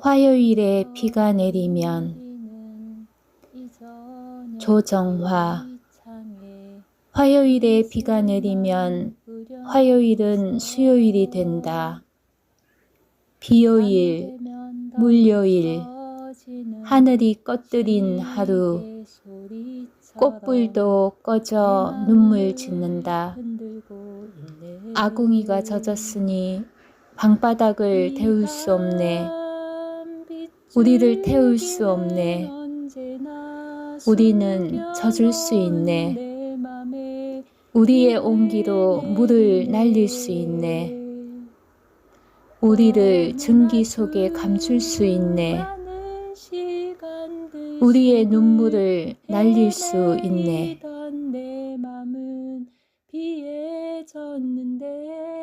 화요일에 비가 내리면 조정화 화요일에 비가 내리면 화요일은 수요일이 된다. 비요일, 물요일, 하늘이 꺼뜨린 하루, 꽃불도 꺼져 눈물 짓는다. 아궁이가 젖었으니 방바닥을 태울 수 없네. 우리를 태울 수 없네. 우리는 젖을 수 있네. 우리의 온기로 물을 날릴 수 있네. 우리를 증기 속에 감출 수 있네. 우리의 눈물을 날릴 수 있네. 비에 젖는데